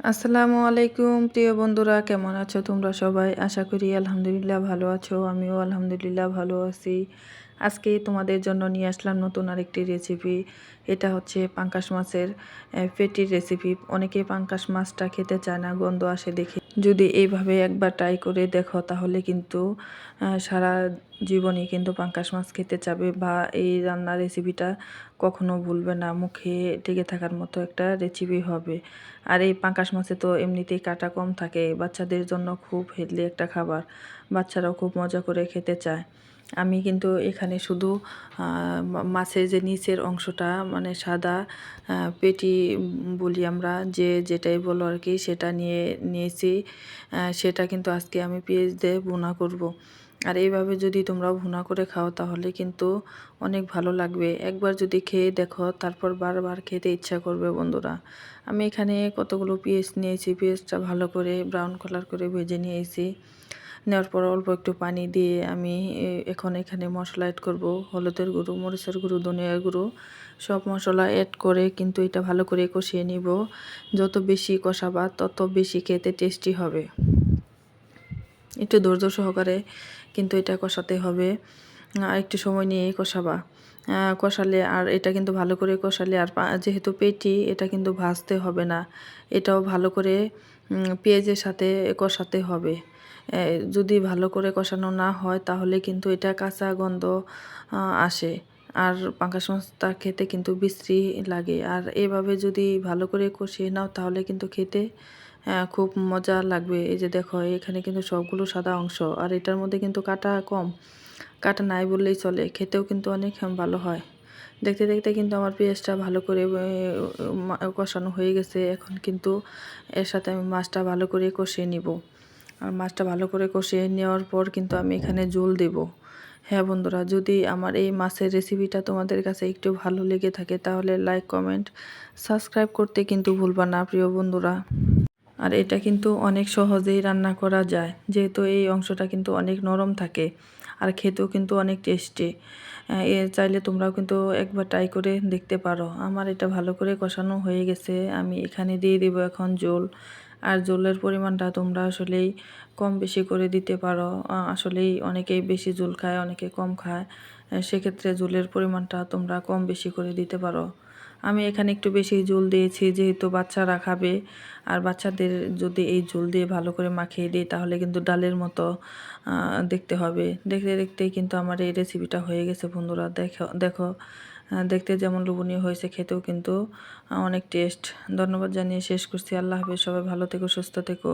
আসসালামু আলাইকুম, প্রিয় বন্ধুরা, কেমন আছো তোমরা সবাই? আশা করি আলহামদুলিল্লাহ ভালো আছো। আমিও আলহামদুলিল্লাহ ভালো আছি। আজকে তোমাদের জন্য নিয়ে আসলাম নতুন আরেকটি রেসিপি এটা হচ্ছে পাঙ্কাশ মাছের পেটির রেসিপি অনেকে পাঙ্কাশ মাছটা খেতে চায় না, গন্ধ আসে দেখে। যদি এইভাবে একবার ট্রাই করে দেখো, তাহলে কিন্তু সারা জীবনই কিন্তু পাঙ্কাশ মাছ খেতে চাবে বা এই রান্নার রেসিপিটা কখনো ভুলবে না। মুখে টেকে থাকার মতো একটা রেসিপি হবে। আর এই পাঙ্কাশ মাছে তো এমনিতেই কাটা কম থাকে, বাচ্চাদের জন্য খুব হেলদি একটা খাবার। বাচ্চারাও খুব মজা করে খেতে চায়। আমি কিন্তু এখানে শুধু মাছের যে নিচের অংশটা মানে সাদা পেটি বলি আমরা, যে যেটাই বলো আর কি, সেটা নিয়ে নিয়েছি। সেটা কিন্তু আজকে আমি পেঁয়াজ দিয়ে ভুনা করব। আর এইভাবে যদি তোমরা ভুনা করে খাও, তাহলে কিন্তু অনেক ভালো লাগবে। একবার যদি খেয়ে দেখো, তারপর বারবার খেতে ইচ্ছা করবে বন্ধুরা। আমি এখানে কতগুলো পেঁয়াজ নিয়েছি, পেঁয়াজটা ভালো করে ব্রাউন কালার করে ভেজে নিয়েছি। নেওয়ার পর অল্প একটু পানি দিয়ে আমি এখন এখানে মশলা অ্যাড করব। হলুদের গুঁড়ো, মরিচের গুঁড়ো, ধনিয়ার গুঁড়ো, সব মশলা অ্যাড করে কিন্তু এটা ভালো করে কষিয়ে নিব। যত বেশি কষাবা, তত বেশি খেতে টেস্টি হবে। একটু ধৈর্য সহকারে কিন্তু এটা কষাতে হবে। একটু সময় নিয়ে কষাবা। কষালে আর এটা কিন্তু ভালো করে কষালে আর যেহেতু পেটি, এটা কিন্তু ভাজতে হবে না। এটাও ভালো করে পেঁয়াজের সাথে কষাতে হবে। যদি ভালো করে কষানো না হয়, তাহলে কিন্তু এটা কাঁচা গন্ধ আসে। আর পাঙ্কাশ মাছটা খেতে কিন্তু বিশ্রী লাগে। আর এভাবে যদি ভালো করে কষিয়ে নাও, তাহলে কিন্তু খেতে খুব মজা লাগবে। এই যে দেখো, এখানে কিন্তু সবগুলো সাদা অংশ। আর এটার মধ্যে কিন্তু কাটা কম। কাটা নাই বললেই চলে। খেতেও কিন্তু অনেক ভালো হয়। দেখতে দেখতে কিন্তু আমার পেঁয়াজটা ভালো করে কষানো হয়ে গেছে। এখন কিন্তু এর সাথে আমি মাছটা ভালো করে কষিয়ে নিব। আর মাছটা ভালো করে কষিয়ে নেওয়ার পর কিন্তু আমি এখানে জল দেব। হ্যাঁ বন্ধুরা, যদি আমার এই মাছের রেসিপিটা তোমাদের কাছে একটু ভালো লেগে থাকে তাহলে লাইক কমেন্ট সাবস্ক্রাইব করতে কিন্তু ভুলবা না প্রিয় বন্ধুরা। আর এটা কিন্তু অনেক সহজেই রান্না করা যায়, যেহেতু এই অংশটা কিন্তু অনেক নরম থাকে আর খেতেও কিন্তু অনেক টেস্টি এ চাইলে তোমরাও কিন্তু একবার ট্রাই করে দেখতে পারো। আমার এটা ভালো করে কষানো হয়ে গেছে, আমি এখানে দিয়ে দেবো এখন জল। আর জলের পরিমাণটা তোমরা আসলেই কম বেশি করে দিতে পারো। আসলেই অনেকেই বেশি জল খায়, অনেকে কম খায়। সেক্ষেত্রে জলের পরিমাণটা তোমরা কম বেশি করে দিতে পারো। আমি এখানে একটু বেশি জল দিয়েছি, যেহেতু বাচ্চারা খাবে। আর বাচ্চাদের যদি এই জল দিয়ে ভালো করে মাখিয়ে দিই, তাহলে কিন্তু ডালের মতো দেখতে হবে। দেখতে দেখতেই কিন্তু আমার এই রেসিপিটা হয়ে গেছে বন্ধুরা। দেখো দেখো দেখতে যেমন লোভনীয় হয়েছে, খেতেও কিন্তু অনেক টেস্ট ধন্যবাদ জানিয়ে শেষ করছি। আল্লাহ হাফিজ। সবাই ভালো থেকো, সুস্থ থেকো।